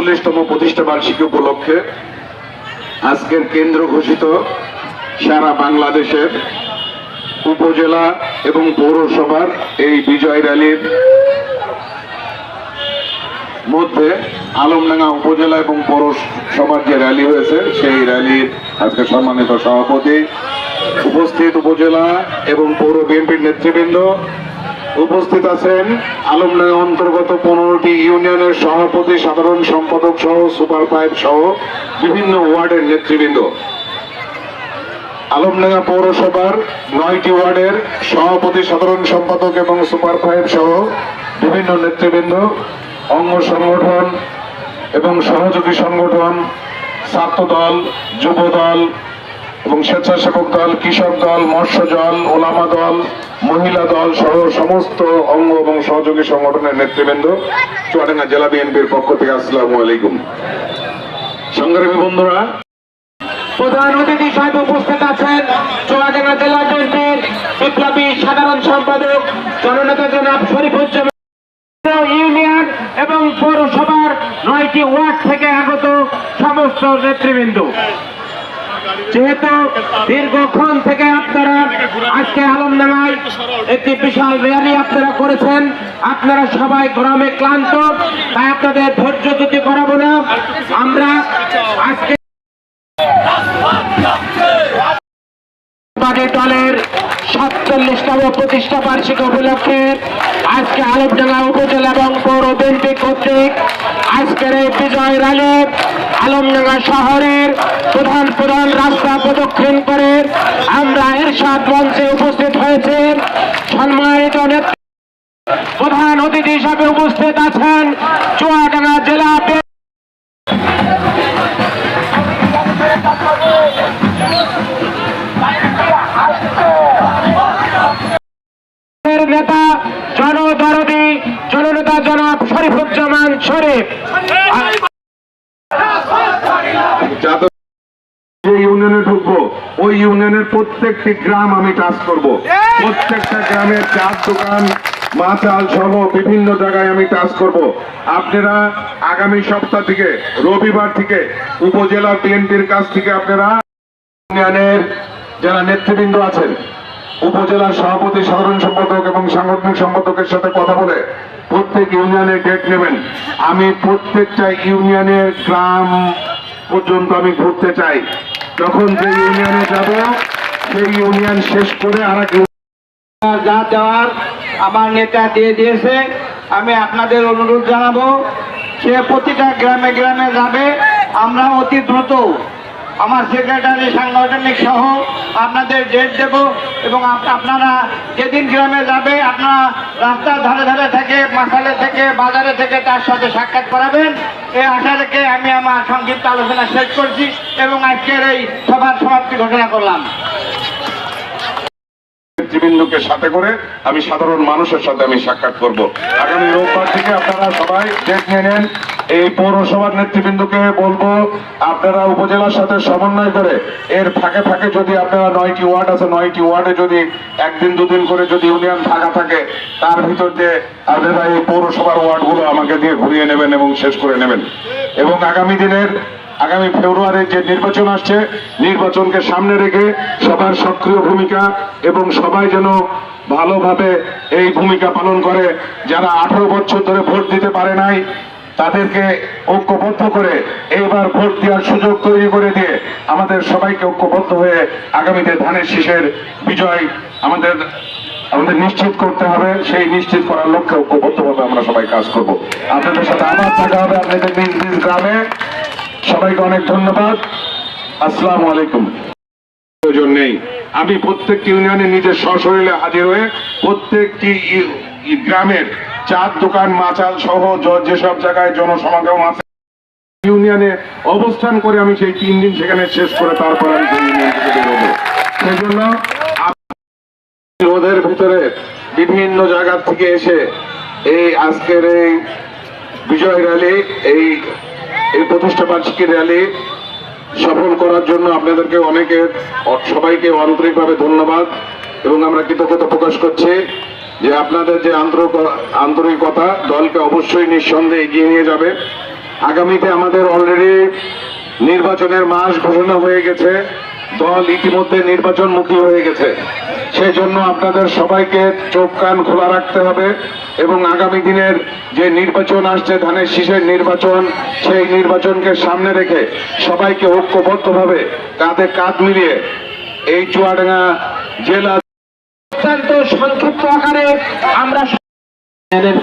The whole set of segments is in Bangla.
সাতচল্লিশতম প্রতিষ্ঠা বার্ষিকী উপলক্ষে আজকের কেন্দ্র ঘোষিত সারা বাংলাদেশের উপজেলা এবং পৌরসভার এই বিজয় র্যালির মধ্যে আলমডাঙ্গা উপজেলা এবং পৌরসভার যে র্যালি হয়েছে, সেই র্যালির আজকে সম্মানিত সভাপতি, উপস্থিত উপজেলা এবং পৌর বিএনপির নেতৃবৃন্দ উপস্থিত আছেন আলমডাঙ্গা অন্তর্গত পনেরোটি ইউনিয়নের সভাপতি, সাধারণ সম্পাদক সহ, সুপার সহ বিভিন্ন ওয়ার্ডের নেতৃবৃন্দ। আলমডাঙ্গা পৌরসভার নয়টি ওয়ার্ডের সভাপতি, সাধারণ সম্পাদক এবং সুপার সহ বিভিন্ন নেতৃবৃন্দ, অঙ্গ সংগঠন এবং সহযোগী সংগঠন ছাত্র দল যুব দল এবং স্বেচ্ছাসেবক দল, কৃষক দল, মৎস্য দল, ওলামা দল, মহিলা দল সহ সমস্ত অঙ্গ এবং সহযোগী সংগঠনের নেতৃবৃন্দ, চুয়াডাঙ্গা জেলা বিএনপির পক্ষ থেকে আসসালামু আলাইকুম। সংগ্রামী বন্ধুরা, প্রধান অতিথি সাহেব উপস্থিত আছেন, চুয়াডাঙ্গা জেলা বিএনপির বিপ্লবী সাধারণ সম্পাদক, জননেতা জনাব শরীফুজ্জামান ইউনিয়ন এবং পৌরসভার নয়টি ওয়ার্ড থেকে আগত সমস্ত নেতৃবৃন্দ। যেহেতু দীর্ঘক্ষণ থেকে আপনারা আজকে আলমডাঙ্গায় একটি বিশাল র্যালি আপনারা করেছেন, আপনারা সবাই গরমে ক্লান্ত, তাই আপনাদের ধৈর্য যদি করাবো না। আমরা আজকে সাতচল্লিশতম প্রতিষ্ঠা বার্ষিকী উপলক্ষে আজকে আলমডাঙ্গা উপজেলা এবং পৌর বিএনপি কর্তৃক আজকের এই বিজয় র্যালি আলমডাঙ্গা শহরের প্রধান প্রধান রাস্তা প্রদক্ষিণ করে আমরা এরশাদ মঞ্চে উপস্থিত হয়েছে। সম্মানিত নেতা প্রধান অতিথি হিসাবে উপস্থিত আছেন চুয়াডাঙ্গা জেলা ইউনিয়নে ঢুকবো। ওই ইউনিয়নের প্রত্যেকটি গ্রাম আমি টাচ করব। প্রত্যেকটা গ্রামের চার দোকান মাচাল সহ বিভিন্ন জায়গায় আমি টাচ করব। আপনারা আগামী সপ্তাহ থেকে রবিবার থেকে উপজেলা বিএনপির কাছ থেকে আপনারা ইউনিয়নের যারা নেতৃবৃন্দ আছেন উপজেলার সভাপতি সাধারণ সম্পাদক এবং সাংগঠনিক সম্পাদকের সাথে কথা বলে প্রত্যেক ইউনিয়নের ডেট নেবেন। আমি প্রত্যেকটা ইউনিয়নের গ্রাম পর্যন্ত আমি ঘুরতে চাই। তখন যে ইউনিয়নে যাব, সেই ইউনিয়ন শেষ করে আর যা দেওয়ার আমার নেতা দিয়ে দিয়েছে। আমি আপনাদের অনুরোধ জানাব, সে প্রতিটা গ্রামে গ্রামে যাবে। আমরা অতি দ্রুত আমার সেক্রেটারি সাংগঠনিক সহ আপনাদের ডেট দেব এবং আপনারা যেদিন গ্রামে যাবে, আপনারা রাস্তার ধারে ধারে থেকে মাসালে থেকে, বাজারে থেকে তার সাথে সাক্ষাৎ করাবেন। এই আশা রেখে আমি আমার সংক্ষিপ্ত আলোচনা শেষ করছি এবং আজকের এই সভার সমাপ্তি ঘোষণা করলাম। নেতৃবৃন্দকে সাথে করে আমি সাধারণ মানুষের সাথে আমি সাক্ষাৎ করব। আগামী রোববার থেকে আপনারা সবাই ডেট নিয়ে নেন। এই পৌরসভার নেতৃবৃন্দকে বলব, আপনারা উপজেলার সাথে সমন্বয় করে এর ফাঁকে ফাঁকে যদি আপনারা নয়টি ওয়ার্ড আছে, নয়টি ওয়ার্ডে যদি একদিন, দুদিন করে যদি ইউনিয়ন ফাঁকা থাকে, তার ভিতর দিয়ে আপনারা এই পৌরসভার ওয়ার্ডগুলো আমাকে দিয়ে ঘুরিয়ে নেবেন এবং শেষ করে নেবেন। এবং আগামী দিনের আগামী ফেব্রুয়ারির যে নির্বাচন আসছে, নির্বাচনকে সামনে রেখে সবার সক্রিয় ভূমিকা এবং সবাই যেন ভালোভাবে এই ভূমিকা পালন করে। যারা আঠারো বছর ধরে ভোট দিতে পারে নাই, তাদেরকে ঐক্যবদ্ধ করে এইবার ভোট দেওয়ার সুযোগ তৈরি করে দিয়ে আমাদের সবাইকে ঐক্যবদ্ধ হয়ে আগামীতে ধানের শীষের বিজয় আমাদের আমাদের নিশ্চিত করতে হবে। সেই নিশ্চিত করার লক্ষ্যে ঐক্যবদ্ধভাবে আমরা সবাই কাজ করব। আপনাদের সাথে আবার দেখা হবে আপনাদের নিজ নিজ গ্রামে। সবাইকে অনেক ধন্যবাদ। আসসালামু আলাইকুম। প্রয়োজন নেই। আমি প্রত্যেকটি ইউনিয়নে নিজের সশরীরে হাজির হয়ে প্রত্যেকটি গ্রামের চার দোকান, মাচাল সহ যেসব জায়গায় জনসমাগম আছে, ইউনিয়নে অবস্থান করে আমি সেই তিন দিন সেখানে শেষ করে তারপর আমি সেই জন্য ওদের ভিতরে বিভিন্ন জায়গা থেকে এসে এই আজকের এই বিজয় র্যালি, এই এই প্রতিষ্ঠা বার্ষিকী র্যালি সফল করার জন্য আপনাদেরকে অনেকে, সবাইকে আন্তরিকভাবে ধন্যবাদ এবং আমরা কৃতজ্ঞতা প্রকাশ করছি যে আপনাদের যে আন্তরিক- আন্তরিকতা দলকে অবশ্যই নিঃসন্দেহে এগিয়ে নিয়ে যাবে। আগামীতে আমাদের অলরেডি নির্বাচনের মাস ঘোষণা হয়ে গেছে। দল ইতিমধ্যে নির্বাচনমুখী হয়ে গেছে। সেই জন্য আপনাদের সবাইকে চোখ কান খোলা রাখতে হবে এবং আগামী দিনের যে নির্বাচন আসছে ধানের শীষের নির্বাচন সেই নির্বাচনকে সামনে রেখে সবাইকে ঐক্যবদ্ধভাবে কাঁধে কাঁধ মিলিয়ে এই চুয়াডাঙ্গা জেলা অত্যন্ত সংক্ষিপ্ত আকারে আমরা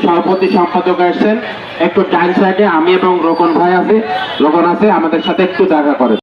সভাপতি সম্পাদক আসছেন। একটু ডান সাইডে আমি এবং রোকন ভাই আছে রোকন আছে আমাদের সাথে একটু দেখা করে